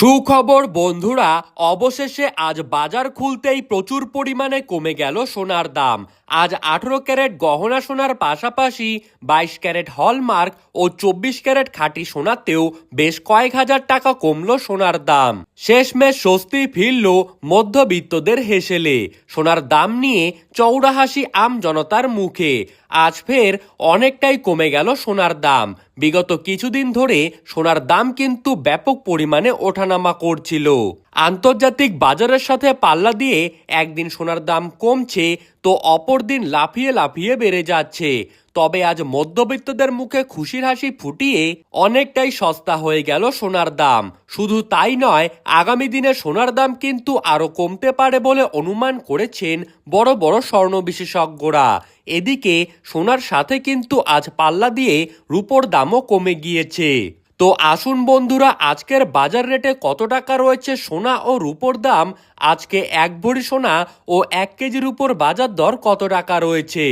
সুখবর বন্ধুরা অবশেষে আজ বাজার খুলতেই প্রচুর পরিমাণে কমে গেল সোনার দাম। আজ আঠেরো ক্যারেট গহনা সোনার পাশাপাশি বাইশ ক্যারেট হলমার্ক ও চব্বিশ ক্যারেট খাঁটি সোনাতেও বেশ কয়েক হাজার টাকা কমলো সোনার দাম। শেষমেশ স্বস্তি ফিরল মধ্যবিত্তদের হেসেলে। সোনার দাম নিয়ে চৌড়া হাসি আম জনতার মুখে। আজ ফের অনেকটাই কমে গেল সোনার দাম। বিগত কিছুদিন ধরে সোনার দাম কিন্তু ব্যাপক পরিমাণে ওঠানামা করছিল। আন্তর্জাতিক বাজারের সাথে পাল্লা দিয়ে একদিন সোনার দাম কমছে, তো অপর দিন লাফিয়ে লাফিয়ে বেড়ে যাচ্ছে। তবে আজ মধ্যবিত্তদের মুখে খুশির হাসি ফুটিয়ে অনেকটাই সস্তা হয়ে গেল সোনার দাম। শুধু তাই নয়, আগামী দিনে সোনার দাম কিন্তু আরও কমতে পারে বলে অনুমান করেছেন বড় বড় স্বর্ণ বিশেষজ্ঞরা। এদিকে সোনার সাথে কিন্তু আজ পাল্লা দিয়ে রূপোর দামও কমে গিয়েছে। তো আসুন বন্ধুরা, আজকের বাজার রেটে কত টাকা রয়েছে সোনা ও রূপোর দাম? আজকে এক ভরি সোনা ও এক কেজির উপর বাজার দর কত টাকা রয়েছে?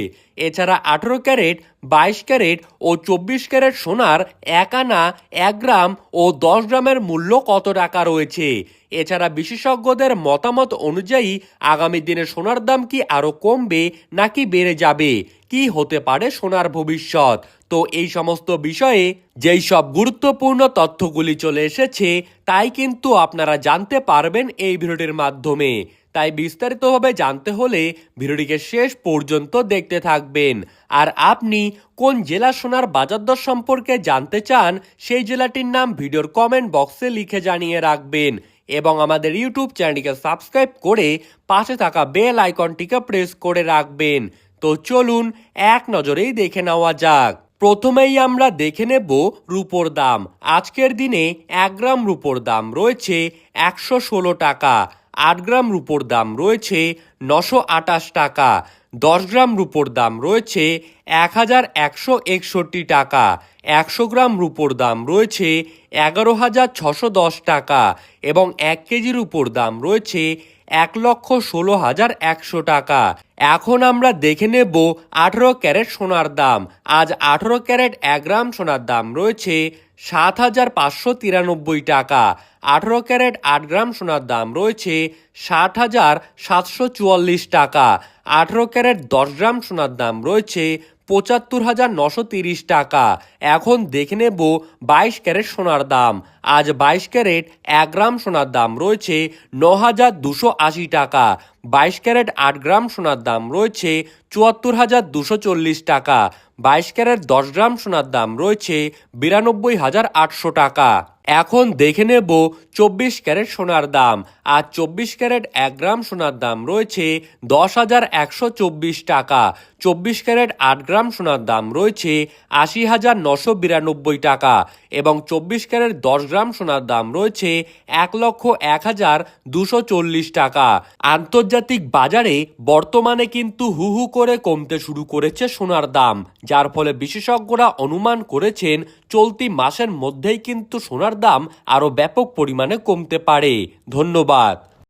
এছাড়া আঠেরো ক্যারেট, বাইশ ক্যারেট ও চব্বিশ ক্যারেট সোনার এক আনা, এক গ্রাম ও দশ গ্রামের মূল্য কত টাকা রয়েছে? এছাড়া বিশেষজ্ঞদের মতামত অনুযায়ী আগামী দিনে সোনার দাম কি আরও কমবে নাকি বেড়ে যাবে? কি হতে পারে সোনার ভবিষ্যৎ? তো এই সমস্ত বিষয়ে যেই সব গুরুত্বপূর্ণ তথ্যগুলি চলে এসেছে, তাই কিন্তু আপনারা জানতে পারবেন এই ভিডিওটির মাধ্যমে। তাই বিস্তারিতভাবে জানতে হলে ভিডিওটিকে শেষ পর্যন্ত দেখতে থাকবেন। আর আপনি কোন জেলা সোনার বাজার দর সম্পর্কে জানতে চান, সেই জেলাটির নাম ভিডিওর কমেন্ট বক্সে লিখে জানিয়ে রাখবেন। এবং আমাদের ইউটিউব চ্যানেলটিকে সাবস্ক্রাইব করে পাশে থাকা বেল আইকনটিকে প্রেস করে রাখবেন। তো চলুন এক নজরেই দেখে নেওয়া যাক। প্রথমেই আমরা দেখে নেব রুপোর দাম। আজকের দিনে এক গ্রাম রুপোর দাম রয়েছে একশো ষোলো টাকা, আট গ্রাম রুপোর দাম রয়েছে নশো আটাশ টাকা, দশ গ্রাম রুপোর দাম রয়েছে এক হাজার একশো একষট্টি টাকা, একশো গ্রাম রুপোর দাম রয়েছে এগারো হাজার ছশো দশ টাকা এবং এক কেজির উপর দাম রয়েছে এক লক্ষ ষোলো হাজার একশো টাকা। এখন আমরা দেখে নেব আঠেরো ক্যারেট সোনার দাম। আজ আঠেরো ক্যারেট এক গ্রাম সোনার দাম রয়েছে সাত হাজার পাঁচশো তিরানব্বই টাকা। আঠেরো ক্যারেট আট গ্রাম সোনার দাম রয়েছে ষাট হাজার সাতশো চুয়াল্লিশ টাকা। আঠেরো ক্যারেট দশ গ্রাম সোনার দাম রয়েছে পঁচাত্তর হাজার নশো তিরিশ টাকা। এখন দেখে নেব বাইশ ক্যারেট সোনার দাম। আজ বাইশ ক্যারেট এক গ্রাম সোনার দাম রয়েছে ন হাজার দুশো আশি টাকা। বাইশ ক্যারেট আট গ্রাম সোনার দাম রয়েছে চুয়াত্তর হাজার দুশো চল্লিশ টাকা। বাইশ ক্যারেট দশ গ্রাম সোনার দাম রয়েছে বিরানব্বই হাজার আটশো টাকা। এখন দেখে নেব চব্বিশ ক্যারেট সোনার দাম। আর চব্বিশ ক্যারেট এক গ্রাম সোনার দাম রয়েছে দশ হাজার একশো চব্বিশ টাকা। চব্বিশ ক্যারেট আট গ্রাম সোনার দাম রয়েছে আশি হাজার নশো বিরানব্বই টাকা। এবং চব্বিশ ক্যারের দশ গ্রাম সোনার দাম রয়েছে এক লক্ষ এক হাজার দুশো চল্লিশ টাকা। আন্তর্জাতিক বাজারে বর্তমানে কিন্তু হু হু করে কমতে শুরু করেছে সোনার দাম, যার ফলে বিশেষজ্ঞরা অনুমান করেছেন চলতি মাসের মধ্যেই কিন্তু সোনার দাম আরও ব্যাপক পরিমাণে কমতে পারে। ধন্যবাদ।